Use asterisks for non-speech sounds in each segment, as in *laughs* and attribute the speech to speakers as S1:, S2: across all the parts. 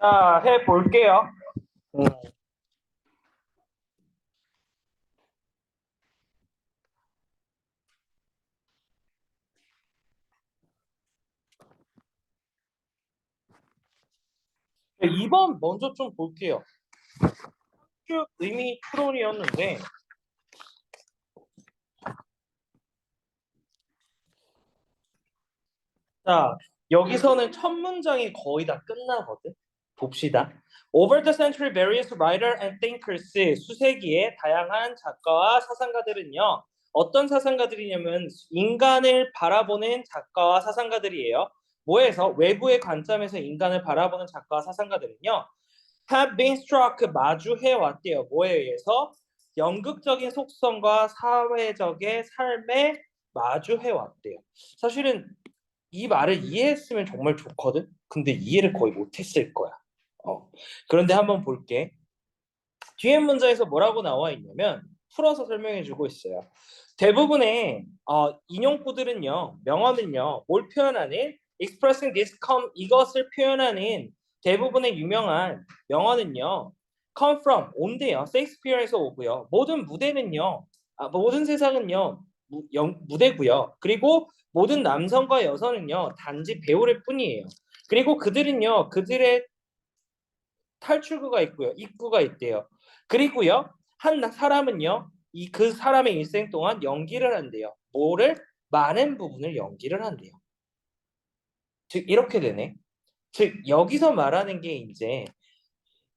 S1: 자, 해 볼게요. 음. 네, 2번 먼저 좀 볼게요. 쭉 의미 추론이었는데 자, 여기서는 첫 문장이 거의 다 끝나거든. 봅시다. Over the century, various writer and thinkers 수세기의 다양한 작가와 사상가들은요. 어떤 사상가들이냐면 인간을 바라보는 작가와 사상가들이에요. 뭐에서 외부의 관점에서 인간을 바라보는 작가와 사상가들은요. have been struck 마주해 왔대요. 뭐에 의해서 연극적인 속성과 사회적의 삶에 마주해 왔대요. 사실은 이 말을 이해했으면 정말 좋거든. 근데 이해를 거의 못했을 거야. 어. 그런데 한번 볼게. 뒤에 문장에서 뭐라고 나와 있냐면 풀어서 설명해 주고 있어요. 대부분의 어, 인용구들은요, 명언은요, 뭘 표현하는 expressing this come 이것을 표현하는 대부분의 유명한 명언은요, come from 온대요. 셰익스피어에서 오고요. 모든 무대는요, 아, 모든 세상은요, 무, 영, 무대고요. 그리고 모든 남성과 여성은요 단지 배우일 뿐이에요. 그리고 그들은요 그들의 탈출구가 있고요, 입구가 있대요. 그리고요 한 사람은요 이 그 사람의 일생 동안 연기를 한대요. 뭐를 많은 부분을 연기를 한대요. 즉 이렇게 되네. 즉 여기서 말하는 게 이제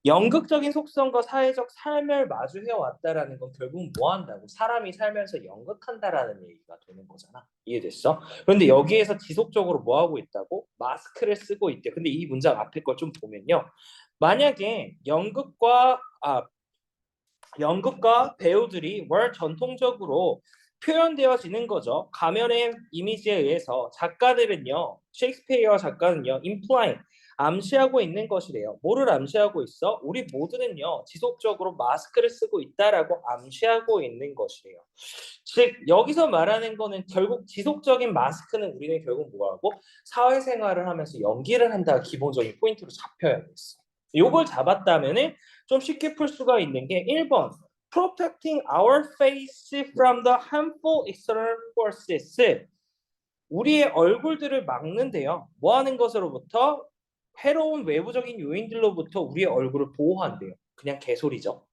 S1: 연극적인 속성과 사회적 삶을 마주해 왔다라는 건 결국 뭐 한다고? 사람이 살면서 연극한다라는 얘기가 되는 거잖아. 이해됐어? 그런데 여기에서 지속적으로 뭐 하고 있다고? 마스크를 쓰고 있대. 근데 이 문장 앞에 걸 좀 보면요. 만약에 연극과 아 연극과 배우들이 월 전통적으로 표현되어지는 거죠. 가면의 이미지에 의해서 작가들은요, 셰익스피어 작가는요, implying 암시하고 있는 것이래요. 뭐를 암시하고 있어? 우리 모두는요 지속적으로 마스크를 쓰고 있다라고 암시하고 있는 것이래요. 즉 여기서 말하는 거는 결국 지속적인 마스크는 우리는 결국 뭐하고 사회생활을 하면서 연기를 한다 기본적인 포인트로 잡혀야겠어. 요걸 잡았다면은 좀 쉽게 풀 수가 있는 게 1번 protecting our face from the harmful external forces 우리의 얼굴들을 막는데요. 뭐 하는 것으로부터 해로운 외부적인 요인들로부터 우리의 얼굴을 보호한대요. 그냥 개소리죠.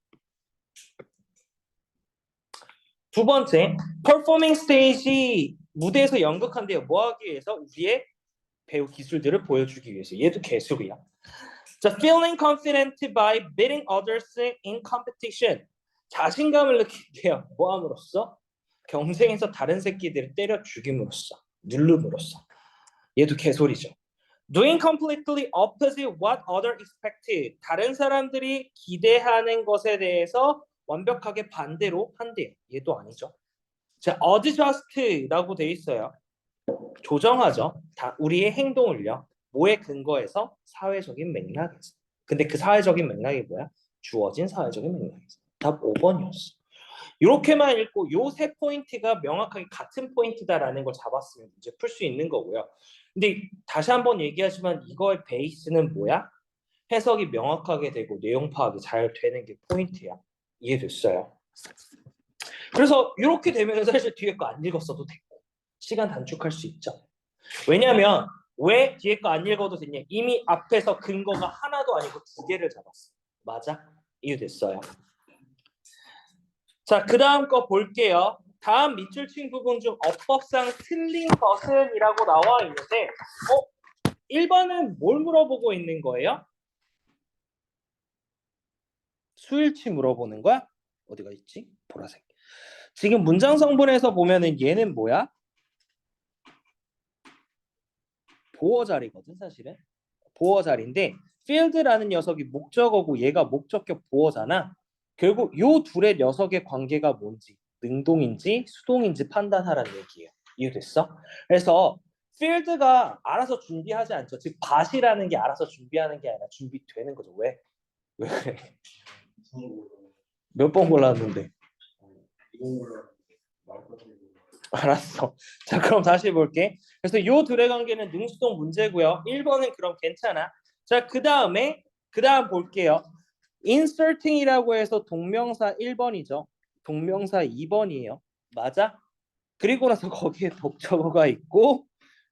S1: 두 번째, performing stage 무대에서 연극한대요. 뭐 하기 위해서? 우리의 배우 기술들을 보여주기 위해서. 얘도 개소리야. 자, feeling confident by beating others in competition. 자신감을 느끼게요. 뭐 함으로써? 경쟁에서 다른 새끼들을 때려 죽임으로써, 누름으로써. 얘도 개소리죠. doing completely opposite what other expected. 다른 사람들이 기대하는 것에 대해서 완벽하게 반대로 한대요. 얘도 아니죠. 자, adjust라고 돼 있어요. 조정하죠. 다 우리의 행동을요. 뭐에 근거해서 사회적인 맥락에서. 근데 그 사회적인 맥락이 뭐야? 주어진 사회적인 맥락에서. 답 5번이었어. 이렇게만 읽고 요 세 포인트가 명확하게 같은 포인트다라는 걸 잡았으면 이제 풀 수 있는 거고요. 근데 다시 한번 얘기하지만 이거의 베이스는 뭐야? 해석이 명확하게 되고 내용 파악이 잘 되는 게 포인트야. 이해됐어요? 그래서 이렇게 되면 사실 뒤에 거 안 읽었어도 됐고 시간 단축할 수 있죠. 왜냐하면 왜 뒤에 거 안 읽어도 됐냐? 이미 앞에서 근거가 하나도 아니고 두 개를 잡았어. 맞아? 이해됐어요? 자, 그 다음 거 볼게요. 다음 밑줄친 부분 중 어법상 틀린 것은 이라고 나와 있는데 어? 1번은 뭘 물어보고 있는 거예요? 수일치 물어보는 거야? 어디가 있지? 보라색. 지금 문장 성분에서 보면은 얘는 뭐야? 보어 자리거든 사실은. 보어 자리인데 field라는 녀석이 목적어고 얘가 목적격 보어잖아. 결국 요 둘의 녀석의 관계가 뭔지 능동인지 수동인지 판단하라는 얘기예요. 이해됐어? 그래서 필드가 알아서 준비하지 않죠. 즉 밭이라는 게 알아서 준비하는 게 아니라 준비되는 거죠. 왜? 왜 그래? 몇 번 골랐는데? 알았어. *laughs* 자 그럼 다시 볼게. 그래서 요 둘의 관계는 능수동 문제고요. 1번은 그럼 괜찮아. 자 그 다음에 그 다음 볼게요. inserting이라고 해서 동명사 1번이죠. 동명사 2번이에요. 맞아? 그리고 나서 *laughs* 거기에 독적어가 있고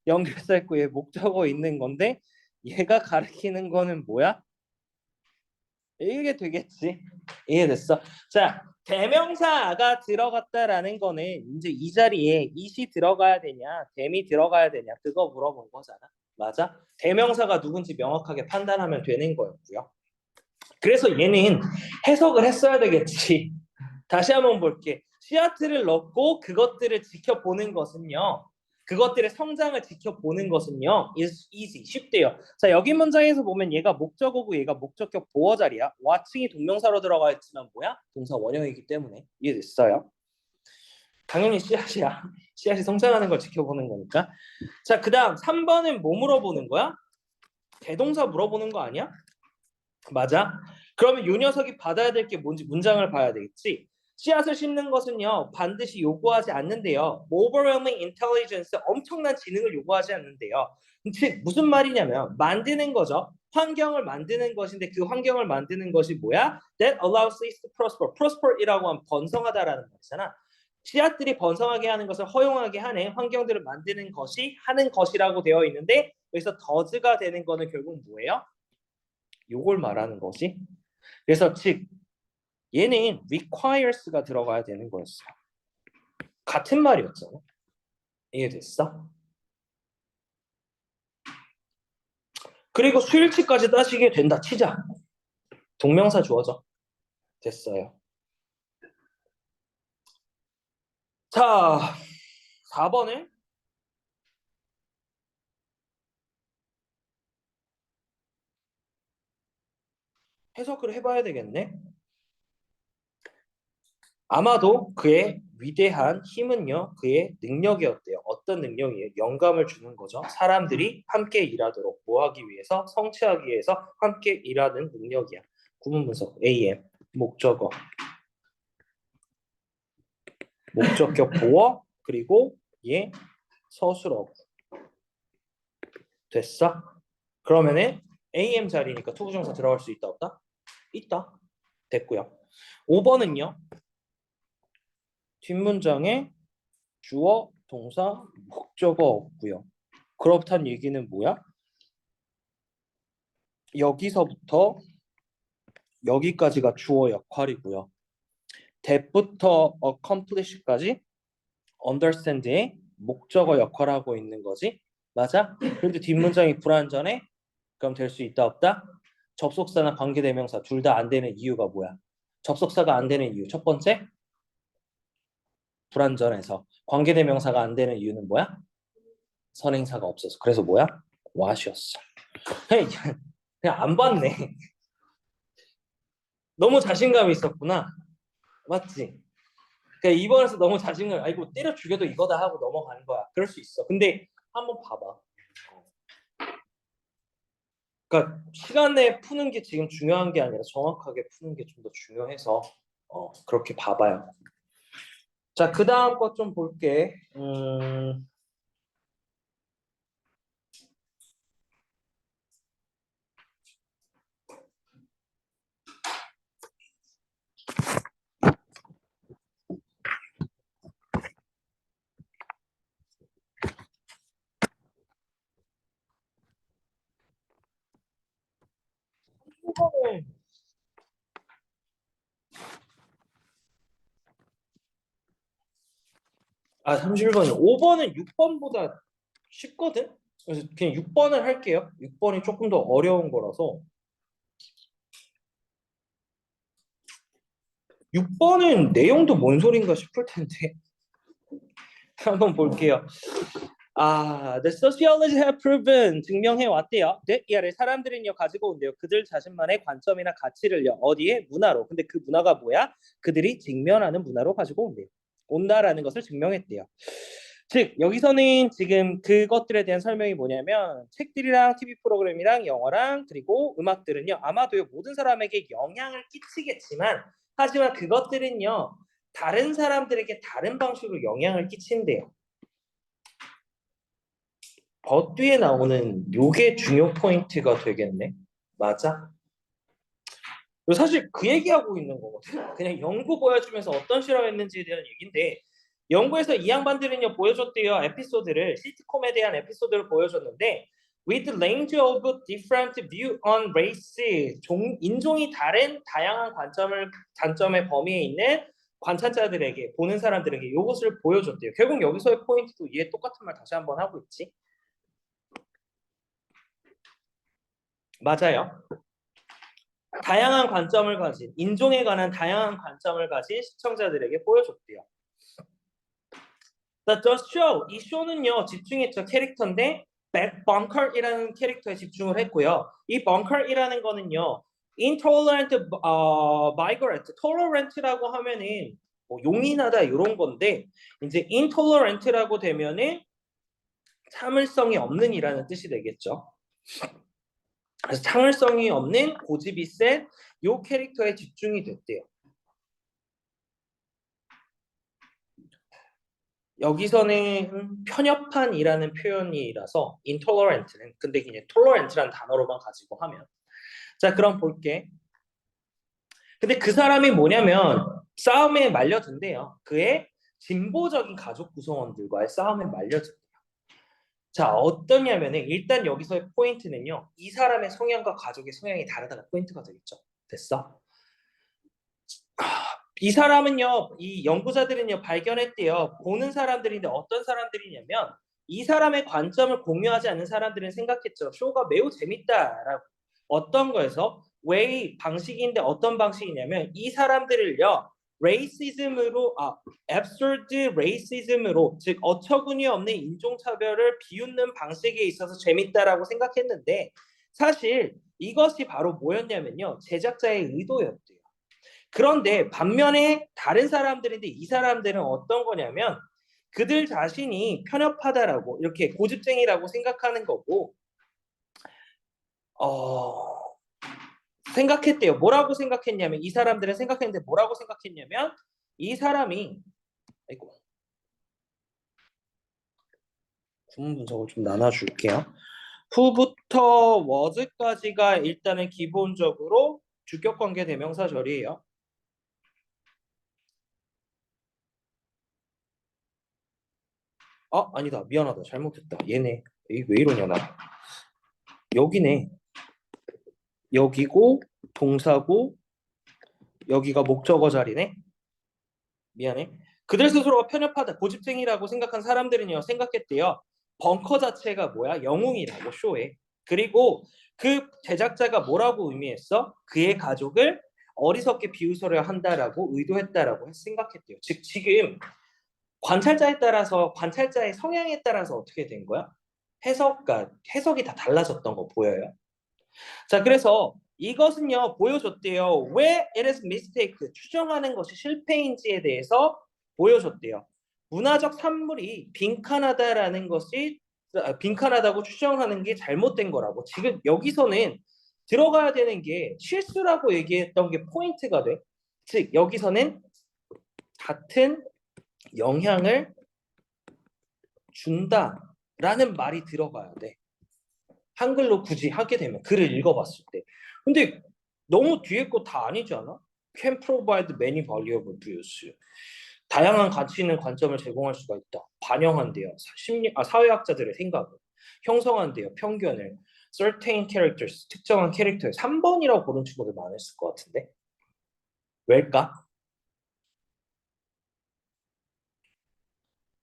S1: 연결사 있고 얘 목적어 있는 건데 얘가 가리키는 거는 뭐야? 이게 되겠지. 이해됐어? 자, 대명사가 들어갔다라는 거는 이제 이 자리에 이시 들어가야 되냐, 댐이 들어가야 되냐 그거 물어본 거잖아. 맞아? 대명사가 누군지 명확하게 판단하면 되는 거였고요. 그래서 얘는 해석을 했어야 되겠지. *laughs* 다시 한번 볼게. 씨앗을 넣고 그것들을 지켜보는 것은요. 그것들의 성장을 지켜보는 것은요. is easy, 쉽대요. 자, 여기 문장에서 보면 얘가 목적어고 얘가 목적격 보어 자리야. watching이 동명사로 들어가 있지만 뭐야? 동사 원형이기 때문에 이해됐어요? 당연히 씨앗이야. *laughs* 씨앗이 성장하는 걸 지켜보는 거니까. 자, 그 다음 3번은 뭐 물어보는 거야? 대동사 물어보는 거 아니야? 맞아? 그러면 요 녀석이 받아야 될 게 뭔지 문장을 봐야 되겠지. 씨앗을 심는 것은요 반드시 요구하지 않는데요. overwhelming intelligence 엄청난 지능을 요구하지 않는데요. 즉 무슨 말이냐면 만드는 거죠. 환경을 만드는 것인데 그 환경을 만드는 것이 뭐야? That allows seeds to prosper. prosper이라고 하면 번성하다라는 말이잖아. 씨앗들이 번성하게 하는 것을 허용하게 하는 환경들을 만드는 것이 하는 것이라고 되어 있는데 여기서 더즈가 되는 거는 결국 뭐예요? 요걸 말하는 거지. 그래서 즉 얘는 requires가 들어가야 되는 거였어. 같은 말이었잖아. 이해됐어? 그리고 수일치까지 따지게 된다 치자. 동명사 주어져. 됐어요. 자, 4번을 해석을 해봐야 되겠네. 아마도 그의 위대한 힘은요, 그의 능력이었대요. 어떤 능력이에요? 영감을 주는 거죠. 사람들이 함께 일하도록 뭐하기 위해서, 성취하기 위해서 함께 일하는 능력이야. 구문 분석 AM 목적어 목적격 보어 그리고 얘 서술어구 됐어? 그러면은 AM 자리니까 투부정사 들어갈 수 있다 없다? 있다. 됐고요. 5번은요. 뒷문장에 주어, 동사, 목적어 없고요. 그렇단 얘기는 뭐야? 여기서부터 여기까지가 주어 역할이고요. that부터 accomplish까지 understand의 목적어 역할을 하고 있는 거지. 맞아? 그런데 뒷문장이 불완전해? 그럼 될 수 있다 없다? 접속사나 관계대명사 둘 다 안 되는 이유가 뭐야? 접속사가 안 되는 이유 첫 번째 불완전해서 관계대명사가 안 되는 이유는 뭐야? 선행사가 없어서 그래서 뭐야? what이었어. *laughs* 그냥, 안 봤네. *laughs* 너무 자신감이 있었구나. 맞지? 그러니까 이번에서 너무 자신감 아이고 때려 죽여도 이거다 하고 넘어가는 거야. 그럴 수 있어. 근데 한번 봐봐. 그러니까 시간 내에 푸는 게 지금 중요한 게 아니라 정확하게 푸는 게 좀 더 중요해서 어, 그렇게 봐봐요. 자, 그 다음 것 좀 볼게. 음... 이거는 아 31번이 5번은 6번보다 쉽거든? 그래서 그냥 6번을 할게요 6번이 조금 더 어려운 거라서 6번은 내용도 뭔 소린가 싶을 텐데 *laughs* 한번 볼게요 아, the sociologists have proven 증명해 왔대요. 네, 이하를 사람들은요 가지고 온대요. 그들 자신만의 관점이나 가치를요 어디에 문화로. 근데 그 문화가 뭐야? 그들이 직면하는 문화로 가지고 온대요. 온다라는 것을 증명했대요. 즉 여기서는 지금 그것들에 대한 설명이 뭐냐면 책들이랑 TV 프로그램이랑 영화랑 그리고 음악들은요 아마도 모든 사람에게 영향을 끼치겠지만 하지만 그것들은요 다른 사람들에게 다른 방식으로 영향을 끼친대요. 더 뒤에 나오는 요게 중요 포인트가 되겠네. 맞아? 사실 그 얘기하고 있는 거거든. 그냥 연구 보여주면서 어떤 실험했는지에 대한 얘기인데 연구에서 이 양반들은요 보여줬대요 에피소드를 시트콤에 대한 에피소드를 보여줬는데 with range of different view on race 종, 인종이 다른 다양한 관점을 관점의 범위에 있는 관찰자들에게 보는 사람들에게 이것을 보여줬대요. 결국 여기서의 포인트도 얘 똑같은 말 다시 한번 하고 있지. 맞아요. 다양한 관점을 가진 인종에 관한 다양한 관점을 가진 시청자들에게 보여줬대요. The Just Show 이 쇼는요 집중했죠 캐릭터인데 백 벙컬이라는 캐릭터에 집중을 했고요. 이 벙컬이라는 거는요 intolerant 어, migrant, tolerant라고 하면은 뭐 용인하다 이런 건데 이제 intolerant라고 되면은 참을성이 없는이라는 뜻이 되겠죠. 그래서 참을성이 없는 고집이 센 요 캐릭터에 집중이 됐대요. 여기서는 편협한이라는 표현이라서 intolerant는 근데 그냥 tolerant라는 단어로만 가지고 하면 자 그럼 볼게. 근데 그 사람이 뭐냐면 싸움에 말려든대요. 그의 진보적인 가족 구성원들과의 싸움에 말려든대요. 자 어떠냐면은 일단 여기서의 포인트는요. 이 사람의 성향과 가족의 성향이 다르다가 포인트가 되겠죠. 됐어? 이 사람은요, 이 연구자들은요, 발견했대요. 보는 사람들인데 어떤 사람들이냐면, 이 사람의 관점을 공유하지 않는 사람들은 생각했죠. 쇼가 매우 재밌다라고. 어떤 거에서? 왜 방식인데 어떤 방식이냐면, 이 사람들을요, 레이시즘으로, 아, absurd racism으로, 즉, 어처구니 없는 인종차별을 비웃는 방식에 있어서 재밌다라고 생각했는데, 사실 이것이 바로 뭐였냐면요, 제작자의 의도였대요. 그런데 반면에 다른 사람들인데 이 사람들은 어떤 거냐면 그들 자신이 편협하다라고 이렇게 고집쟁이라고 생각하는 거고 어 생각했대요. 뭐라고 생각했냐면 이 사람들은 생각했는데 뭐라고 생각했냐면 이 사람이 아이고. 구문 분석을 좀 나눠줄게요. 후부터 was까지가 일단은 기본적으로 주격관계 대명사절이에요. 아 아니다. 미안하다. 잘못했다. 얘네. 이왜 이러냐 나. 여기네 여기고 동사고 여기가 목적어 자리네? 미안해. 그들 스스로가 편협하다 고집쟁이라고 생각한 사람들은요 생각했대요. 벙커 자체가 뭐야? 영웅이라고 쇼에. 그리고 그 제작자가 뭐라고 의미했어? 그의 가족을 어리석게 비웃어야 한다라고 의도했다라고 생각했대요. 즉 지금 관찰자에 따라서 관찰자의 성향에 따라서 어떻게 된 거야? 해석가 해석이 다 달라졌던 거 보여요. 자, 그래서 이것은요 보여줬대요. 왜 it is mistake 추정하는 것이 실패인지에 대해서 보여줬대요. 문화적 산물이 빈칸하다라는 것이 아, 빈칸하다고 추정하는 게 잘못된 거라고. 지금 여기서는 들어가야 되는 게 실수라고 얘기했던 게 포인트가 돼. 즉 여기서는 같은 영향을 준다라는 말이 들어가야 돼. 한글로 굳이 하게 되면 글을 읽어봤을 때. 근데 너무 뒤에 거 다 아니지 않아? Can provide many valuable views. 다양한 가치 있는 관점을 제공할 수가 있다. 반영한대요. 심리, 아, 사회학자들의 생각을. 형성한대요. 편견을. certain characters, 특정한 캐릭터에 3번이라고 고른 친구들 많았을 것 같은데. 왜일까?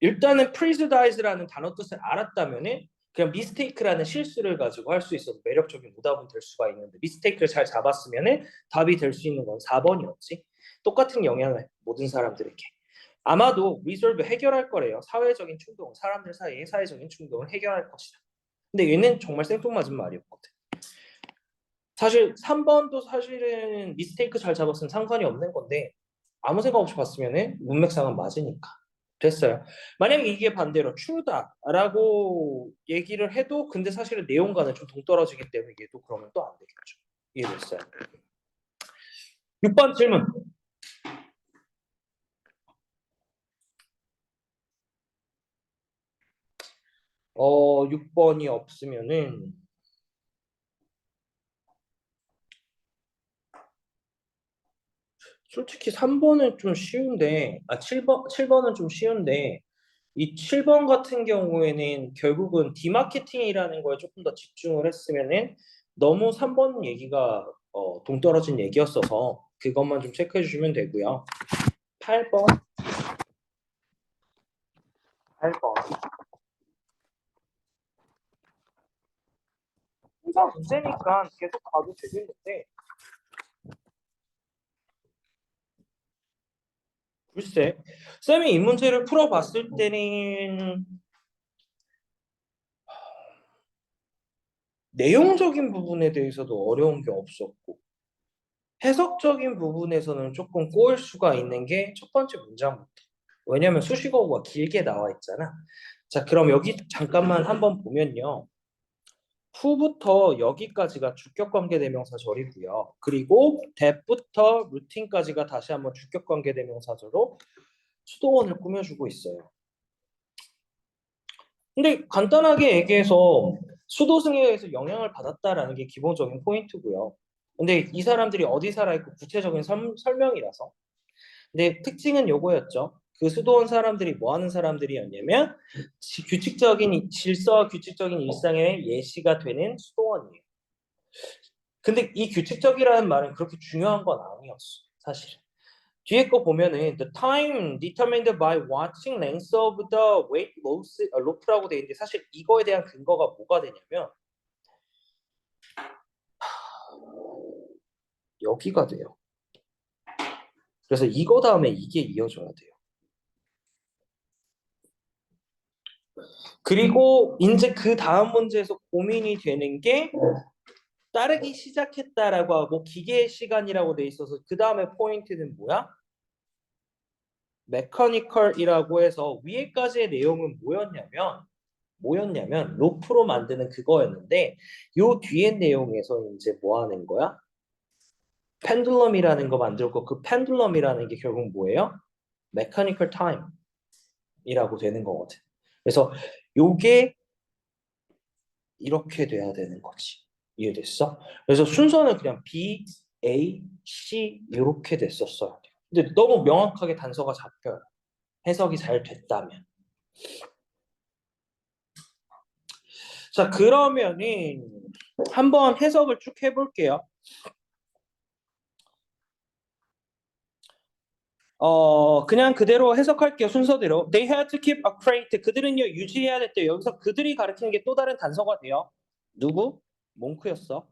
S1: 일단은 prejudice라는 단어 뜻을 알았다면은 그냥 mistake라는 실수를 가지고 할 수 있어서 매력적인 오답은 될 수가 있는데 mistake를 잘 잡았으면은 답이 될 수 있는 건 4번이었지. 똑같은 영향을 모든 사람들에게. 아마도 resolve 해결할 거래요. 사회적인 충동, 사람들 사이의 사회적인 충동을 해결할 것이다. 근데 얘는 정말 생뚱맞은 말이었거든. 사실 3번도 사실은 미스테이크 잘 잡았으면 상관이 없는 건데 아무 생각 없이 봤으면은 문맥상은 맞으니까. 됐어요. 만약에 이게 반대로 true다라고 얘기를 해도 근데 사실은 내용과는 좀 동떨어지기 때문에 얘도 그러면 또 안 되겠죠. 이해됐어요. 6번 질문. 어, 6번이 없으면은 솔직히 3번은 좀 쉬운데, 아, 7번, 7번은 좀 쉬운데, 이 7번 같은 경우에는 결국은 디마케팅이라는 거에 조금 더 집중을 했으면은 너무 3번 얘기가 어, 동떨어진 얘기였어서 그것만 좀 체크해 주시면 되고요. 8번. 8번. 항상 문제니까 계속 가도 되겠는데 글쎄 쌤이 이 문제를 풀어봤을 때는 내용적인 부분에 대해서도 어려운 게 없었고 해석적인 부분에서는 조금 꼬일 수가 있는 게 첫 번째 문장부터. 왜냐면 수식어가 길게 나와 있잖아. 자 그럼 여기 잠깐만 한번 보면요 후부터 여기까지가 주격관계대명사절이고요. 그리고 that부터 루틴까지가 다시 한번 주격관계대명사절로 수도원을 꾸며주고 있어요. 근데 간단하게 얘기해서 수도승에서 영향을 받았다라는 게 기본적인 포인트고요. 근데 이 사람들이 어디 살아있고 구체적인 설 명이라서 근데 특징은 요거였죠. 그 수도원 사람들이 뭐 하는 사람들이었냐면 지- 규칙적인 질서와 규칙적인 일상의 예시가 되는 수도원이에요. 근데 이 규칙적이라는 말은 그렇게 중요한 건 아니었어, 사실. 뒤에 거 보면은 the time determined by watching length of the weight loss, 어, loop라고 돼 있는데 사실 이거에 대한 근거가 뭐가 되냐면 여기가 돼요. 그래서 이거 다음에 이게 이어져야 돼요. 그리고 이제 그 다음 문제에서 고민이 되는 게 따르기 시작했다라고 하고 기계의 시간이라고 돼 있어서 그 다음에 포인트는 뭐야? 메커니컬이라고 해서 위에까지의 내용은 뭐였냐면 뭐였냐면 로프로 만드는 그거였는데 요 뒤에 내용에서 이제 뭐 하는 거야? 펜듈럼이라는 거 만들고 그 펜듈럼이라는 게 결국 뭐예요? 메커니컬 타임이라고 되는 거거든. 그래서 요게 이렇게 돼야 되는 거지. 이해됐어? 그래서 순서는 그냥 B, A, C 이렇게 됐었어요. 근데 너무 명확하게 단서가 잡혀요. 해석이 잘 됐다면. 자, 그러면은 한번 해석을 쭉 해볼게요. 어, 그냥 그대로 해석할게요. 순서대로. They had to keep a crate. 그들은요, 유지해야 됐대요. 여기서 그들이 가리키는 게 또 다른 단서가 돼요. 누구? 몽크였어.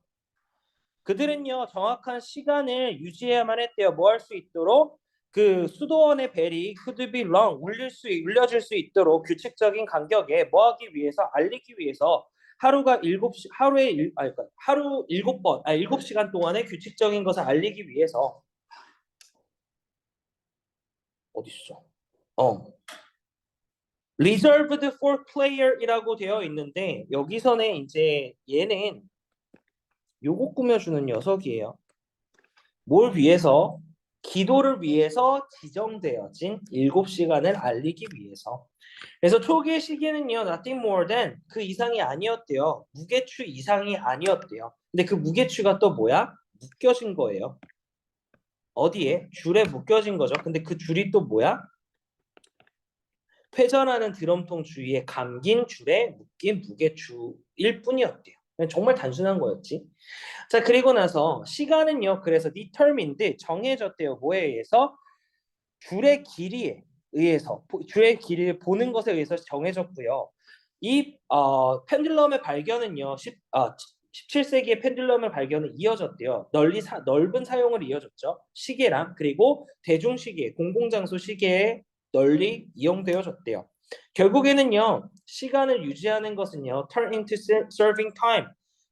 S1: 그들은요, 정확한 시간을 유지해야만 했대요. 뭐 할 수 있도록? 그 수도원의 벨이 could be long, 울릴 수, 울려질 수 있도록 규칙적인 간격에 뭐 하기 위해서, 알리기 위해서 하루가 일곱 시, 하루에, 일, 아니, 그러니까 하루 일곱 번, 아, 일곱 시간 동안에 규칙적인 것을 알리기 위해서 어딨어? 어. reserved for player이라고 되어 있는데 여기서는 이제 얘는 요거 꾸며주는 녀석이에요. 뭘 위해서? 기도를 위해서 지정되어진 7시간을 알리기 위해서. 그래서 초기의 시기는요, nothing more than 그 이상이 아니었대요. 무게추 이상이 아니었대요. 근데 그 무게추가 또 뭐야? 묶여진 거예요. 어디에? 줄에 묶여진 거죠. 근데 그 줄이 또 뭐야? 회전하는 드럼통 주위에 감긴 줄에 묶인 무게추일 뿐이었대요. 정말 단순한 거였지. 자, 그리고 나서 시간은요. 그래서 determined 정해졌대요. 뭐에 의해서? 줄의 길이에 의해서 보- 줄의 길이를 보는 것에 의해서 정해졌고요. 이 어, 펜듈럼의 발견은요. 10, 아, 17세기의 펜듈럼의 발견은 이어졌대요. 널리 사, 넓은 사용을 이어졌죠. 시계랑 그리고 대중시계, 공공장소 시계에 널리 이용되어졌대요. 결국에는요. 시간을 유지하는 것은요. turn into ser- serving time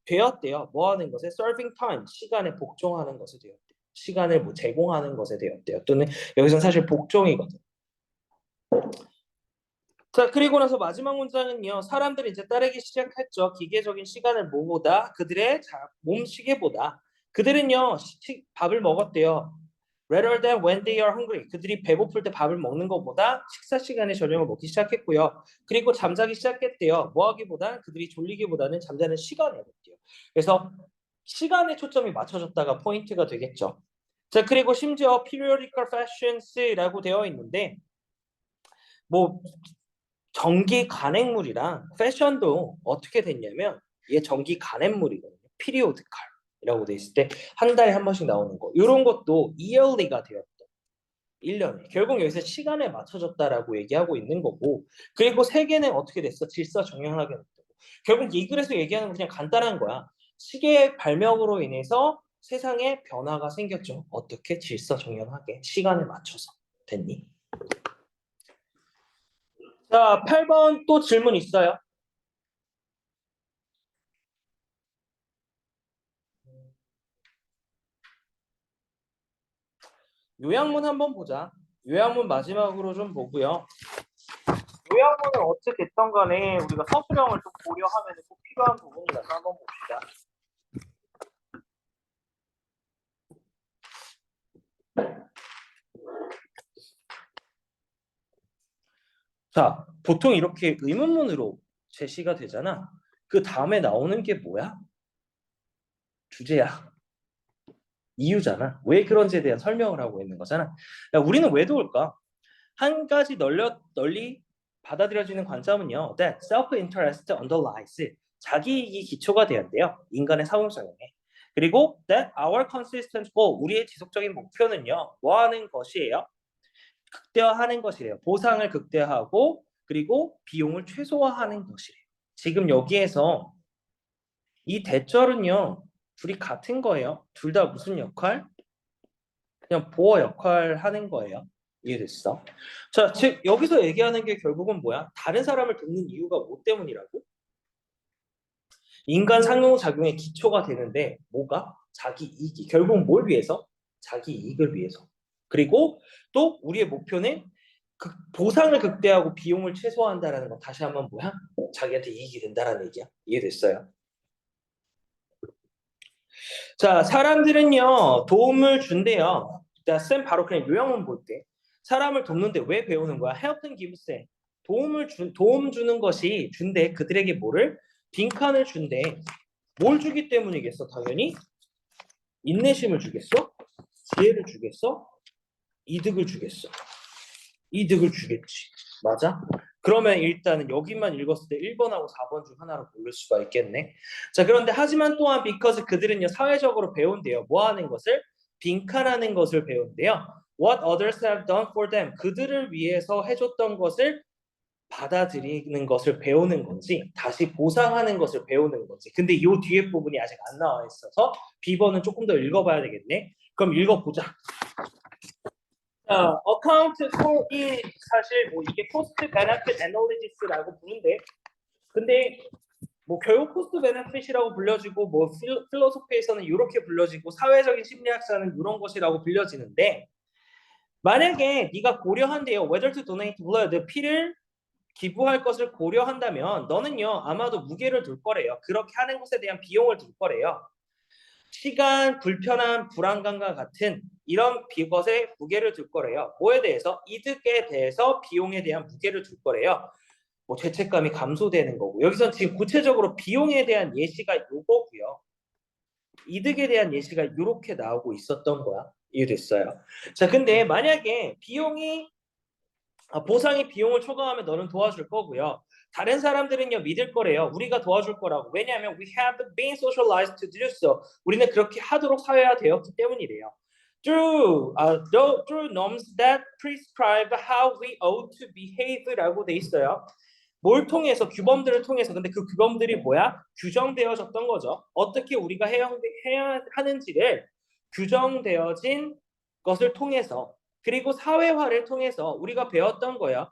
S1: 되었대요. 뭐 하는 것에 serving time 시간에 복종하는 것에 되었대요. 시간을 뭐 제공하는 것에 되었대요. 또는 여기서는 사실 복종이거든. 자 그리고 나서 마지막 문장은요. 사람들이 이제 따르기 시작했죠. 기계적인 시간을 뭐보다 그들의 자, 몸 시계보다 그들은요 시- 밥을 먹었대요. Rather than when they are hungry. 그들이 배고플 때 밥을 먹는 것보다 식사 시간에 저녁을 먹기 시작했고요. 그리고 잠자기 시작했대요. 뭐 하기보다 그들이 졸리기보다는 잠자는 시간이었대요. 그래서 시간에 초점이 맞춰졌다가 포인트가 되겠죠. 자 그리고 심지어 periodical fashions라고 되어 있는데 뭐 전기 간행물이랑 패션도 어떻게 됐냐면 얘 전기 간행물이거든요. periodical이라고 돼 있을 때 한 달에 한 번씩 나오는 거. 이런 것도 yearly가 되었던 1년에 결국 여기서 시간에 맞춰졌다라고 얘기하고 있는 거고 그리고 세계는 어떻게 됐어? 질서 정연하게 됐고 결국 이 글에서 얘기하는 건 그냥 간단한 거야. 시계의 발명으로 인해서 세상에 변화가 생겼죠. 어떻게 질서 정연하게 시간에 맞춰서 됐니? 자, 8번 또 질문 있어요? 요약문 한번 보자. 요약문 마지막으로 좀 보고요. 요약문은 어떻게 됐던 간에 우리가 서술형을 좀 고려하면 꼭 필요한 부분이라서 한번 봅시다. 자, 보통 이렇게 의문문으로 제시가 되잖아. 그 다음에 나오는 게 뭐야? 주제야. 이유잖아. 왜 그런지에 대한 설명을 하고 있는 거잖아. 야, 우리는 왜 도울까? 한 가지 널려, 널리 받아들여지는 관점은요. That self-interest underlies 자기 이익이 기초가 되었대요. 인간의 사고성에. 그리고 that our consistent goal 우리의 지속적인 목표는요. 뭐 하는 것이에요? 극대화하는 것이래요. 보상을 극대화하고 그리고 비용을 최소화하는 것이래요. 지금 여기에서 이 대절은요. 둘이 같은 거예요. 둘 다 무슨 역할? 그냥 보호 역할 하는 거예요. 이해됐어? 자, 즉 여기서 얘기하는 게 결국은 뭐야? 다른 사람을 돕는 이유가 뭐 때문이라고? 인간 상호작용의 기초가 되는데 뭐가? 자기 이익이. 결국 뭘 위해서? 자기 이익을 위해서. 그리고 또 우리의 목표는 극- 보상을 극대화하고 비용을 최소화한다라는 거 다시 한번 뭐야? 자기한테 이익이 된다라는 얘기야. 이해됐어요? 자, 사람들은요 도움을 준대요. 자, 쌤 바로 그냥 요약만 볼게. 사람을 돕는데 왜 배우는 거야? help and give 쌤. 도움을 준 도움 주는 것이 준대 그들에게 뭐를 빈칸을 준대. 뭘 주기 때문이겠어? 당연히 인내심을 주겠어? 지혜를 주겠어? 이득을 주겠어. 이득을 주겠지. 맞아? 그러면 일단은 여기만 읽었을 때 1번하고 4번 중 하나로 고를 수가 있겠네. 자, 그런데 하지만 또한 because 그들은요 사회적으로 배운대요. 뭐 하는 것을? 빈칸하는 것을 배운대요. What others have done for them. 그들을 위해서 해줬던 것을 받아들이는 것을 배우는 건지 다시 보상하는 것을 배우는 건지 근데 이 뒤에 부분이 아직 안 나와 있어서 B번은 조금 더 읽어봐야 되겠네 그럼 읽어보자 자, account for이 사실 뭐 이게 cost benefit analysis라고 부른대 근데 뭐 결국 cost benefit이라고 불려지고 뭐 필- 필로소피에서는 이렇게 불려지고 사회적인 심리학자는 이런 것이라고 불려지는데 만약에 네가 고려한대요 whether to donate blood 피를 기부할 것을 고려한다면 너는요 아마도 무게를 둘 거래요. 그렇게 하는 것에 대한 비용을 둘 거래요. 시간, 불편함, 불안감과 같은 이런 비것에 무게를 둘 거래요. 뭐에 대해서? 이득에 대해서 비용에 대한 무게를 둘 거래요. 뭐 죄책감이 감소되는 거고 여기서 지금 구체적으로 비용에 대한 예시가 요거고요. 이득에 대한 예시가 이렇게 나오고 있었던 거야. 이해됐어요? 자, 근데 만약에 비용이 아, 보상이 비용을 초과하면 너는 도와줄 거고요. 다른 사람들은요 믿을 거래요. 우리가 도와줄 거라고. 왜냐하면 we have been socialized to do so. 우리는 그렇게 하도록 사회화되었기 때문이래요. Through, uh, though, through norms that prescribe how we ought to behave라고 돼 있어요. 뭘 통해서 규범들을 통해서 근데 그 규범들이 뭐야? 규정되어졌던 거죠. 어떻게 우리가 해야, 해야 하는지를 규정되어진 것을 통해서 그리고 사회화를 통해서 우리가 배웠던 거야.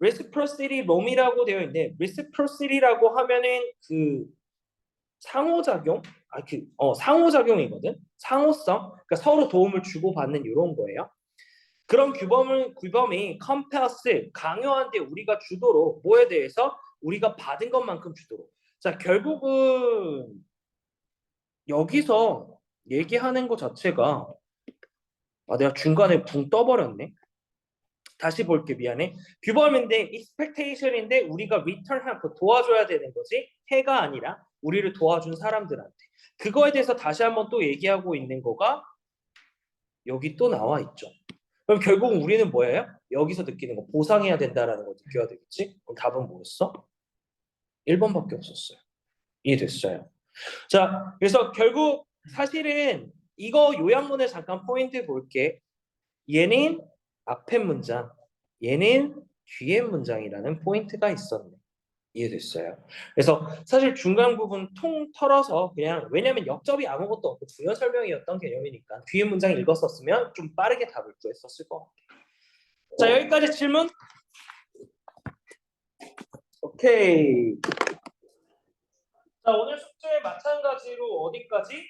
S1: Reciprocity 롬이라고 되어 있는데 reciprocity라고 하면은 그 상호작용 아 그 어 상호작용이거든. 상호성. 그러니까 서로 도움을 주고 받는 이런 거예요. 그런 규범을 규범이 compels 강요한데 우리가 주도록 뭐에 대해서 우리가 받은 것만큼 주도록. 자 결국은 여기서 얘기하는 것 자체가 아, 내가 중간에 붕 떠버렸네. 다시 볼게 미안해. 규범인데 expectation인데 우리가 return하고 도와줘야 되는 거지 해가 아니라 우리를 도와준 사람들한테. 그거에 대해서 다시 한번 또 얘기하고 있는 거가 여기 또 나와 있죠. 그럼 결국 우리는 뭐예요? 여기서 느끼는 거 보상해야 된다라는 걸 느껴야 되겠지? 그럼 답은 뭐였어? 1번밖에 없었어요. 이해됐어요. 자, 그래서 결국 사실은 이거 요약문을 잠깐 포인트 볼게. 얘는 앞에 문장, 얘는 뒤에 문장이라는 포인트가 있었네. 이해됐어요. 그래서 사실 중간 부분 통 털어서 그냥 왜냐면 역접이 아무것도 없고 부연 설명이었던 개념이니까 뒤에 문장 읽었었으면 좀 빠르게 답을 구했었을 것 같아요. 자 여기까지 질문. 오케이. 자 오늘 숙제 마찬가지로 어디까지?